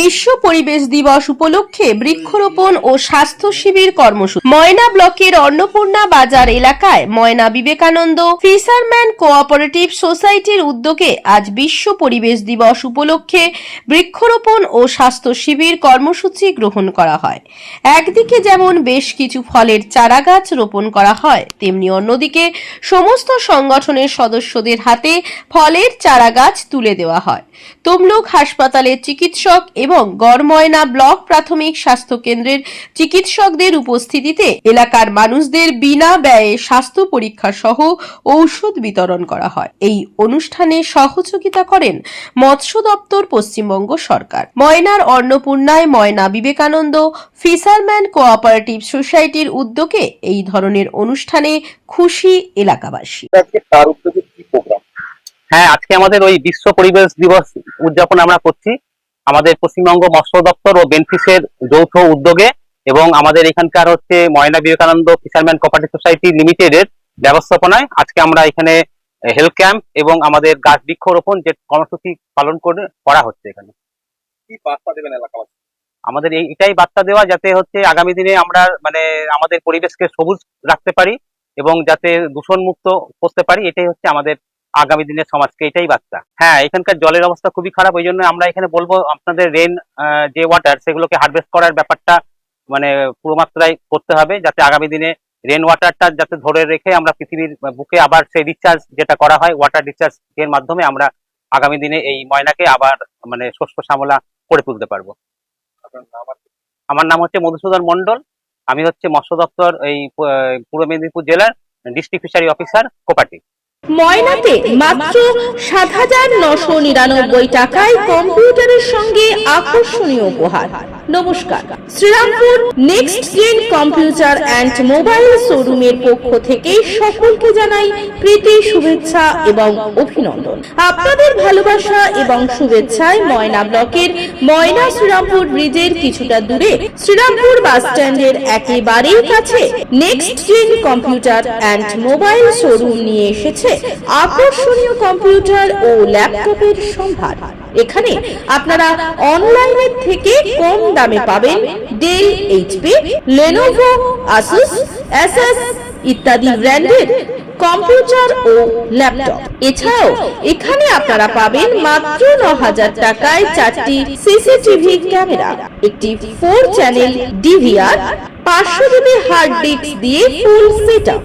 বিশ্ব পরিবেশ দিবস উপলক্ষে বৃক্ষরোপণ ও স্বাস্থ্য শিবির কর্মসূচি। ময়না ব্লকের অন্নপূর্ণা বাজার এলাকায় ময়না বিবেকানন্দ ফিশারম্যান কোঅপারেটিভ সোসাইটির উদ্যোগে আজ বিশ্ব পরিবেশ দিবস উপলক্ষে বৃক্ষরোপণ ও স্বাস্থ্য শিবির কর্মসূচি গ্রহণ করা হয়। একদিকে যেমন বেশ কিছু ফলের চারাগাছ রোপণ করা হয়, তেমনি অন্যদিকে সমস্ত সংগঠনের সদস্যদের হাতে ফলের চারাগাছ তুলে দেওয়া হয়। তমলুক হাসপাতালের চিকিৎসক এবং গড়ময়না ব্লক প্রাথমিক স্বাস্থ্য কেন্দ্রের চিকিৎসকদের উপস্থিতিতে এলাকার মানুষদের বিনা ব্যয়ে স্বাস্থ্য পরীক্ষা সহ ঔষধ বিতরণ করা হয়। এই অনুষ্ঠানে সহযোগিতা করেন মৎস্য দপ্তর পশ্চিমবঙ্গ সরকার। ময়নার অন্নপূর্ণায় ময়না বিবেকানন্দ ফিশারম্যান কোঅপারেটিভ সোসাইটির উদ্যোগে এই ধরনের অনুষ্ঠানে খুশি এলাকাবাসী। আজকে তার উদ্যোগে কি প্রোগ্রাম? হ্যাঁ আজকে আমাদের ওই বিশ্ব পরিবেশ দিবস উদযাপন আমরা করছি। আমাদের পশ্চিমবঙ্গ মৎস্য দপ্তর ও বেনফিসের যৌথ উদ্যোগে এবং আমাদের এখানকার হচ্ছে Moyna Vivekananda fisherman cooperative society লিমিটেডের ব্যবস্থাপনায় আজকে আমরা এখানে হেলথ ক্যাম্প এবং আমাদের গাছ বৃক্ষরোপণ যে কর্মসূচি পালন করে করা হচ্ছে এখানে। কি বার্তা দেবেন এলাকাবাসী? আমাদের এই- এটাই বার্তা দেওয়া যাতে হচ্ছে আগামী দিনে আমরা মানে আমাদের পরিবেশকে সবুজ রাখতে পারি এবং যাতে দূষণ মুক্ত করতে পারি এটাই হচ্ছে আমাদের আগামী দিনের সমাজকে এটাই বার্তা। হ্যাঁ এখানকার জলের অবস্থা খুবই খারাপ ওই জন্য আমরা এখানে বলব আপনাদের রেন যে ওয়াটার সেগুলোকে হারভেস্ট করার ব্যাপারটা মানে পুরো মাত্রায় করতে হবে যাতে আগামী দিনে রেন ওয়াটারটা যাতে ধরে রেখে আমরা পৃথিবীর বুকে আবার সেই রিচার্জ যেটা করা হয় ওয়াটার রিচার্জ এর মাধ্যমে আমরা আগামী দিনে এই ময়নাকে আবার মানে শস্য শ্যামলা করে তুলতে পারব। আমার নাম হচ্ছে মধুসূদন মন্ডল আমি হচ্ছে মৎস্য দপ্তর এই পূর্ব মেদিনীপুর জেলার ডিস্ট্রিক্ট ফিশারি অফিসার কোপাটি। ময়নাতে মাত্র সাত হাজার নশো নিরানব্বই টাকায় কম্পিউটারের সঙ্গে আকর্ষণীয় উপহার। নমস্কার। Srirampur next gen computer and mobile শোরুমের পক্ষ থেকে সকলকে জানাই প্রীতি, শুভেচ্ছা এবং অভিনন্দন। আপনাদের ভালোবাসা এবং শুভেচ্ছায় ময়না ব্লকের ময়না শ্রীরামপুর ব্রিজের কিছুটা দূরে শ্রীরামপুর বাস স্ট্যান্ডের একেবারেই কাছে next gen computer and mobile showroom নিয়ে এসেছে আকর্ষণীয় কম্পিউটার ও ল্যাপটপের সম্ভার। এখানে আপনারা অনলাইনের থেকে কম দামে পাবেন ডেল এইচপি লেনোভো আসুস এসএস ইত্যাদি ব্র্যান্ডের কম্পিউটার ও ল্যাপটপ। এছাড়াও এখানে আপনারা পাবেন মাত্র ন হাজার টাকায় চারটি সিসিটিভি ক্যামেরা, একটি ফোর চ্যানেল ডিভিআর পাঁচশো জিবি হার্ড ডিস্ক দিয়ে ফুল সেটআপ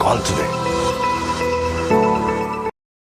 call today.